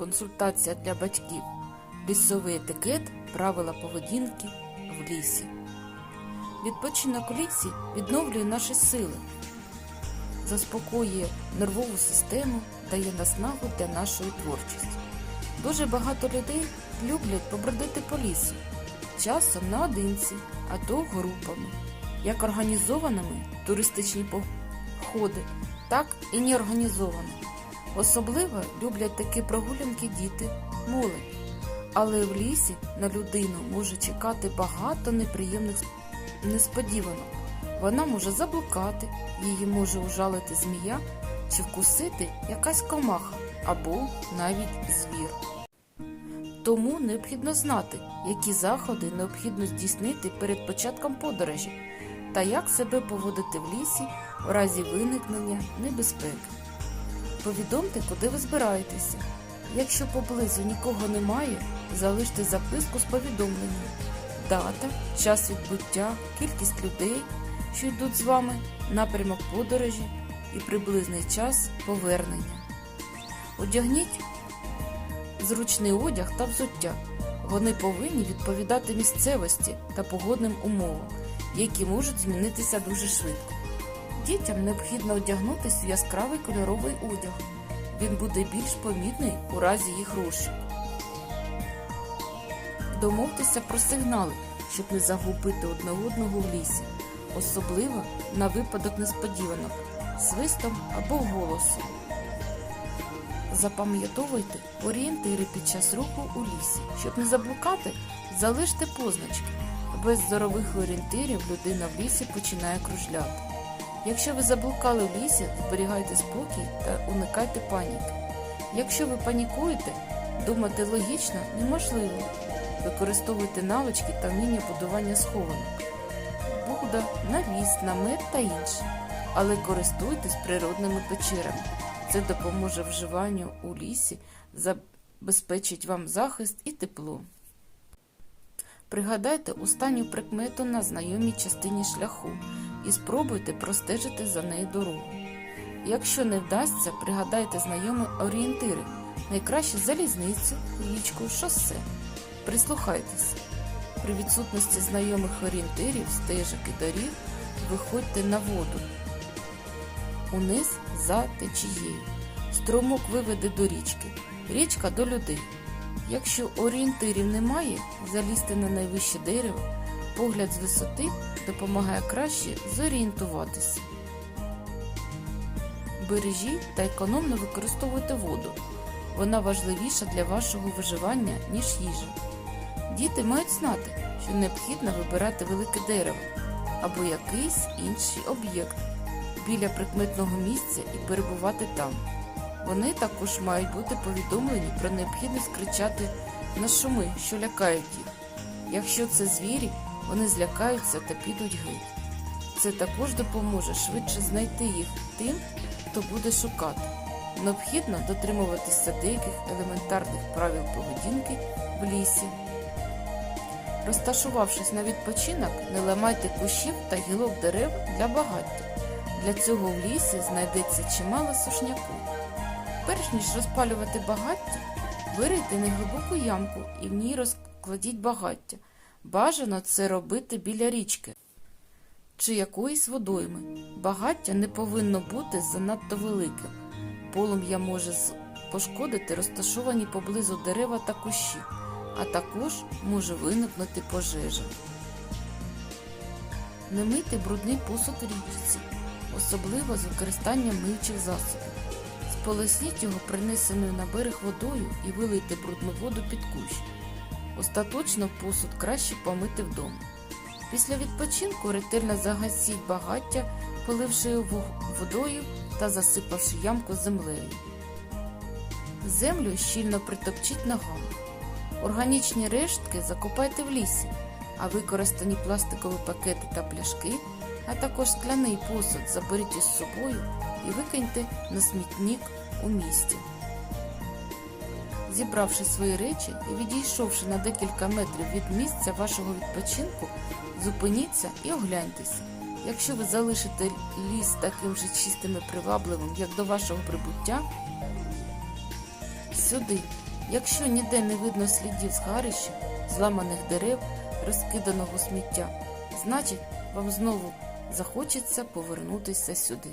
консультація для батьків. Лісовий етикет, правила поведінки в лісі. Відпочинок у лісі відновлює наші сили, заспокоює нервову систему, дає наснагу для нашої творчості. Дуже багато людей люблять побродити по лісу, часом наодинці, а то групами, як організованими туристичні походи, так і неорганізованими. Особливо люблять такі прогулянки діти, молодь. Але в лісі на людину може чекати багато неприємних несподіванок. Вона може заблукати, її може ужалити змія чи вкусити якась комаха або навіть звір. Тому необхідно знати, які заходи необхідно здійснити перед початком подорожі та як себе поводити в лісі в разі виникнення небезпеки. Повідомте, куди ви збираєтеся. Якщо поблизу нікого немає, залиште записку з повідомленням. Дата, час відбуття, кількість людей, що йдуть з вами, напрямок подорожі і приблизний час повернення. Одягніть зручний одяг та взуття. Вони повинні відповідати місцевості та погодним умовам, які можуть змінитися дуже швидко. Дітям необхідно одягнутися в яскравий кольоровий одяг. Він буде більш помітний у разі їх розшуку. Домовтеся про сигнали, щоб не загубити одне одного в лісі, особливо на випадок несподіванок, свистом або голосом. Запам'ятовуйте орієнтири під час руху у лісі. Щоб не заблукати, залиште позначки. Без зорових орієнтирів людина в лісі починає кружляти. Якщо ви заблукали в лісі, зберігайте спокій та уникайте паніки. Якщо ви панікуєте, думати логічно неможливо. Використовуйте навички та вміння будування схованок. Буда, навіс, намет та інше. Але користуйтесь природними печерами. Це допоможе вживанню у лісі, забезпечить вам захист і тепло. Пригадайте останню прикмету на знайомій частині шляху і спробуйте простежити за нею дорогу. Якщо не вдасться, пригадайте знайомі орієнтири, найкраще залізницю, річку, шосе. Прислухайтеся. При відсутності знайомих орієнтирів, стежок і доріг виходьте на воду униз за течією. Струмок виведе до річки, річка до людей. Якщо орієнтирів немає, залізти на найвище дерево, погляд з висоти допомагає краще зорієнтуватися. Бережіть та економно використовуйте воду. Вона важливіша для вашого виживання, ніж їжа. Діти мають знати, що необхідно вибирати велике дерево або якийсь інший об'єкт біля прикметного місця і перебувати там. Вони також мають бути повідомлені про необхідність кричати на шуми, що лякають їх. Якщо це звірі, вони злякаються та підуть геть. Це також допоможе швидше знайти їх тим, хто буде шукати. Необхідно дотримуватися деяких елементарних правил поведінки в лісі. Розташувавшись на відпочинок, не ламайте кущів та гілок дерев для багаття. Для цього в лісі знайдеться чимало сушняку. Перш ніж розпалювати багаття, вирийте неглибоку ямку і в ній розкладіть багаття. Бажано це робити біля річки чи якоїсь водойми. Багаття не повинно бути занадто великим. Полум'я може пошкодити розташовані поблизу дерева та кущі, а також може виникнути пожежа. Не мийте брудний посуд річці, особливо з використанням миючих засобів. Сполосніть його принесеною на берег водою і вилийте брудну воду під кущ. Остаточно посуд краще помити вдома. Після відпочинку ретельно загасіть багаття, поливши його водою та засипавши ямку землею. Землю щільно притопчіть ногами. Органічні рештки закопайте в лісі, а використані пластикові пакети та пляшки, а також скляний посуд заберіть із собою і викиньте на смітник у місті. Зібравши свої речі і відійшовши на декілька метрів від місця вашого відпочинку, зупиніться і огляньтеся. Якщо ви залишите ліс таким же чистим і привабливим, як до вашого прибуття, сюди Якщо ніде не видно слідів згарища, зламаних дерев, розкиданого сміття, значить вам знову захочеться повернутися сюди.